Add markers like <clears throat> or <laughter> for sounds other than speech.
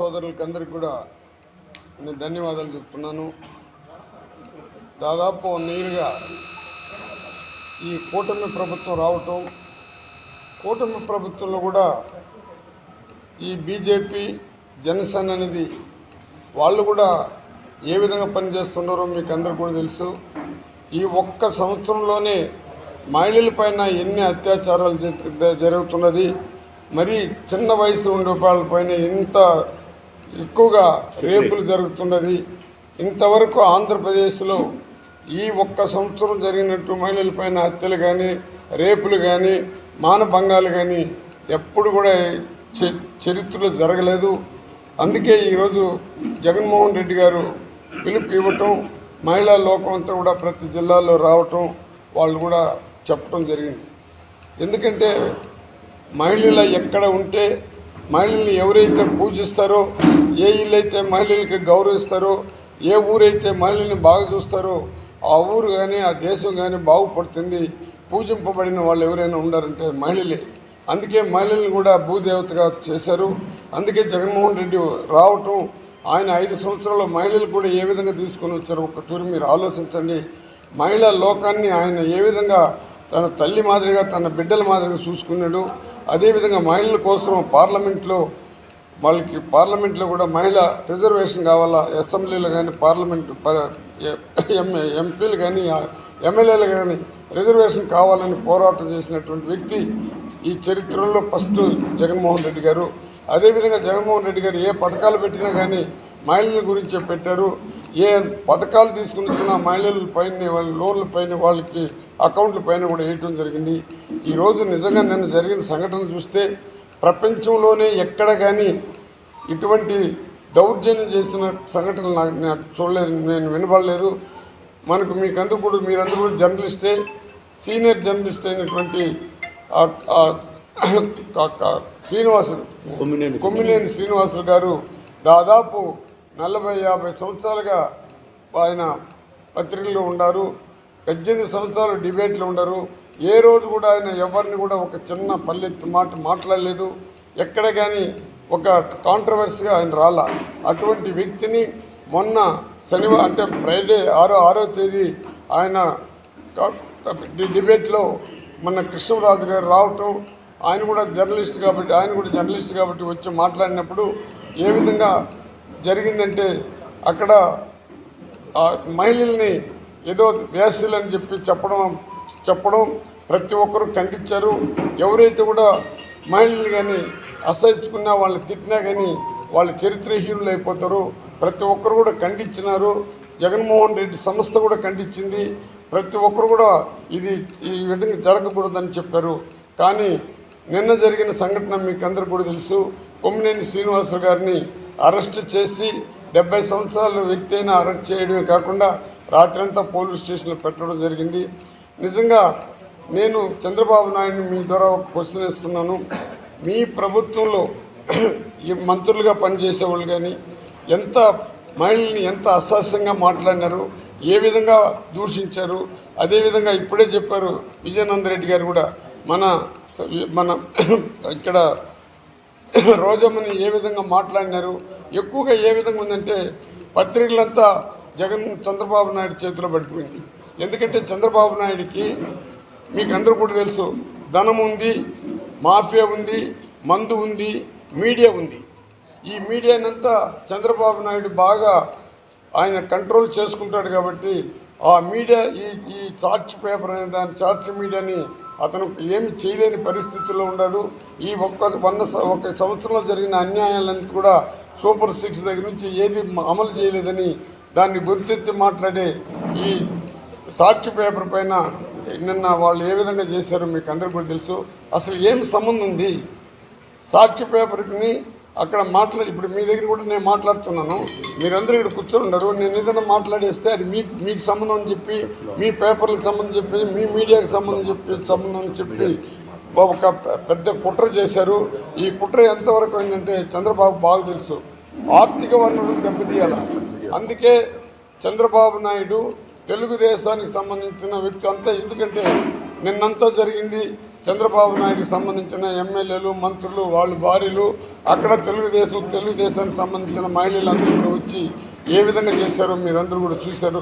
సోదరులకి అందరికీ కూడా నేను ధన్యవాదాలు చెప్తున్నాను. దాదాపు నీరుగా ఈ కూటమి ప్రభుత్వం రావటం కూటమి ప్రభుత్వంలో కూడా ఈ బీజేపీ జనసేన అనేది వాళ్ళు కూడా ఏ విధంగా పనిచేస్తున్నారో మీకు అందరికీ కూడా తెలుసు. ఈ ఒక్క సంవత్సరంలోనే మహిళలపైన ఎన్ని అత్యాచారాలు జరుగుతున్నది మరి చిన్న వయసు ఉండే వాళ్ళపైన ఇంత ఎక్కువగా రేపులు జరుగుతున్నది. ఇంతవరకు ఆంధ్రప్రదేశ్లో ఈ ఒక్క సంవత్సరం జరిగినట్టు మహిళల పైన హత్యలు కానీ రేపులు కానీ మానభంగాలు కానీ ఎప్పుడు కూడా చ- చరిత్రలో జరగలేదు. అందుకే ఈరోజు జగన్మోహన్ రెడ్డి గారు పిలుపు ఇవ్వటం మహిళా లోకం అంతా కూడా ప్రతి జిల్లాలో రావటం వాళ్ళు కూడా చెప్పడం జరిగింది. ఎందుకంటే మహిళలు ఎక్కడ ఉంటే మహిళల్ని ఎవరైతే పూజిస్తారో ఏ ఇల్లు అయితే మహిళలకి గౌరవిస్తారో ఏ ఊరైతే మహిళల్ని బాగా చూస్తారో ఆ ఊరు కానీ ఆ దేశం కానీ బాగుపడుతుంది. పూజింపబడిన వాళ్ళు ఎవరైనా ఉండారంటే మహిళలే. అందుకే మహిళల్ని కూడా భూదేవతగా చేశారు. అందుకే జగన్మోహన్ రెడ్డి రావటం ఆయన ఐదు సంవత్సరాల్లో మహిళలు కూడా ఏ విధంగా తీసుకొని వచ్చారు ఒక తూరి మీరు ఆలోచించండి. మహిళా లోకాన్ని ఆయన ఏ విధంగా తన తల్లి మాదిరిగా తన బిడ్డల మాదిరిగా చూసుకున్నాడు. అదేవిధంగా మహిళల కోసం పార్లమెంట్లో వాళ్ళకి పార్లమెంట్లో కూడా మహిళ రిజర్వేషన్ కావాలా? అసెంబ్లీలో కానీ పార్లమెంట్ ఎంఏ ఎంపీలు కానీ ఎమ్మెల్యేలు కానీ రిజర్వేషన్ కావాలని పోరాటం చేసినటువంటి వ్యక్తి ఈ చరిత్రలో ఫస్ట్ జగన్మోహన్ రెడ్డి గారు. అదేవిధంగా జగన్మోహన్ రెడ్డి గారు ఏ పథకాలు పెట్టినా కానీ మహిళల గురించే పెట్టారు. ఏ పథకాలు తీసుకుని వచ్చిన మహిళల పైన వాళ్ళ లోన్ల పైన వాళ్ళకి అకౌంట్ల పైన కూడా వేయటం జరిగింది. ఈరోజు నిజంగా నిన్న జరిగిన సంఘటన చూస్తే ప్రపంచంలోనే ఎక్కడ కానీ ఇటువంటి దౌర్జన్యం చేసిన సంఘటనలు నాకు నాకు చూడలేదు నేను వినపడలేదు. మనకు మీకందరూ కూడా మీరందరూ కూడా జర్నలిస్టే సీనియర్ జర్నలిస్ట్ అయినటువంటి శ్రీనివాసులు కొమ్మినేని శ్రీనివాసులు గారు దాదాపు నలభై యాభై సంవత్సరాలుగా ఆయన పత్రికల్లో ఉన్నారు పద్దెనిమిది సంవత్సరాలు డిబేట్లో ఉండరు. ఏ రోజు కూడా ఆయన ఎవరిని కూడా ఒక చిన్న పల్లెత్తు మాట మాట్లాడలేదు. ఎక్కడ కానీ ఒక కాంట్రవర్సీగా ఆయన రాల. అటువంటి వ్యక్తిని మొన్న శనివారం అంటే ఫ్రైడే ఆరో ఆరో తేదీ ఆయన డిబేట్లో మన కృష్ణరాజు గారు రావటం ఆయన కూడా జర్నలిస్ట్ కాబట్టి ఆయన కూడా జర్నలిస్ట్ కాబట్టి వచ్చి మాట్లాడినప్పుడు ఏ విధంగా జరిగిందంటే అక్కడ మహిళల్ని ఏదో వేసలు అని చెప్పి చెప్పడం చెప్పడం ప్రతి ఒక్కరూ ఖండించారు. ఎవరైతే కూడా మహిళలు కానీ అసహించుకున్నా వాళ్ళని తిట్టినా కానీ వాళ్ళు చరిత్రహీనులు అయిపోతారు ప్రతి ఒక్కరు కూడా ఖండించినారు. జగన్మోహన్ రెడ్డి సంస్థ కూడా ఖండించింది. ప్రతి ఒక్కరు కూడా ఇది ఈ విధంగా జరగకూడదని చెప్పారు. కానీ నిన్న జరిగిన సంఘటన మీకు అందరు కూడా తెలుసు. కొమ్మినేని శ్రీనివాసరావు గారిని అరెస్ట్ చేసి డెబ్బై సంవత్సరాల వ్యక్తి అయినా అరెస్ట్ చేయడమే కాకుండా రాత్రంతా పోలీస్ స్టేషన్లో పెట్టడం జరిగింది. నిజంగా నేను చంద్రబాబు నాయుడిని మీ ద్వారా ఒక క్వశ్చన్ ఇస్తున్నాను మీ ప్రభుత్వంలో <clears throat> ఈ మంత్రులుగా పనిచేసేవాళ్ళు కానీ ఎంత మహిళల్ని ఎంత అసహ్యంగా మాట్లాడినారు ఏ విధంగా దూషించారు అదేవిధంగా ఇప్పుడే చెప్పారు విజయనందరెడ్డి గారు కూడా మన మన <clears throat> ఇక్కడ <clears throat> రోజమ్మని ఏ విధంగా మాట్లాడినారు ఎక్కువగా ఏ విధంగా ఉందంటే పత్రికలంతా జగన్ చంద్రబాబు నాయుడు చేతిలో పడిపోయింది. ఎందుకంటే చంద్రబాబు నాయుడికి మీకు అందరూ కూడా తెలుసు ధనం ఉంది మాఫియా ఉంది మందు ఉంది మీడియా ఉంది. ఈ మీడియానంతా చంద్రబాబు నాయుడు బాగా ఆయన కంట్రోల్ చేసుకుంటాడు కాబట్టి ఆ మీడియా ఈ ఈ చార్ట్ పేపర్ అనే దాని చార్ట్ మీడియాని అతను ఏమి చేయలేని పరిస్థితుల్లో ఉన్నాడు. ఈ ఒక్క వంద ఒక సంవత్సరంలో జరిగిన అన్యాయాలను కూడా సూపర్ సిక్స్ దగ్గర నుంచి ఏది అమలు చేయలేదని దాన్ని గుర్తెత్తి మాట్లాడే ఈ సాక్షి పేపర్ పైన నిన్న వాళ్ళు ఏ విధంగా చేశారో మీకు అందరికీ కూడా తెలుసు. అసలు ఏం సంబంధం ఉంది? సాక్షి పేపర్ని అక్కడ మాట్లాడి ఇప్పుడు మీ దగ్గర కూడా నేను మాట్లాడుతున్నాను. మీరందరూ ఇక్కడ కూర్చొని ఉండరు నేను ఏదైనా మాట్లాడేస్తే అది మీకు మీకు సంబంధం అని చెప్పి మీ పేపర్లకు సంబంధం చెప్పి మీ మీడియాకి సంబంధం చెప్పి సంబంధం అని చెప్పి ఒక పెద్ద కుట్ర చేశారు. ఈ కుట్ర ఎంతవరకు అయిందంటే చంద్రబాబు బాగా తెలుసు. ఆర్థిక వనరులు దెబ్బతీయాల. అందుకే చంద్రబాబు నాయుడు తెలుగుదేశానికి సంబంధించిన వ్యక్తి అంతా. ఎందుకంటే నిన్నంతా జరిగింది చంద్రబాబు నాయుడుకి సంబంధించిన ఎమ్మెల్యేలు మంత్రులు వాళ్ళ భార్యలు. అక్కడ తెలుగుదేశం తెలుగుదేశానికి సంబంధించిన మహిళలందరూ కూడా వచ్చి ఏ విధంగా చేశారో మీరందరూ కూడా చూశారు.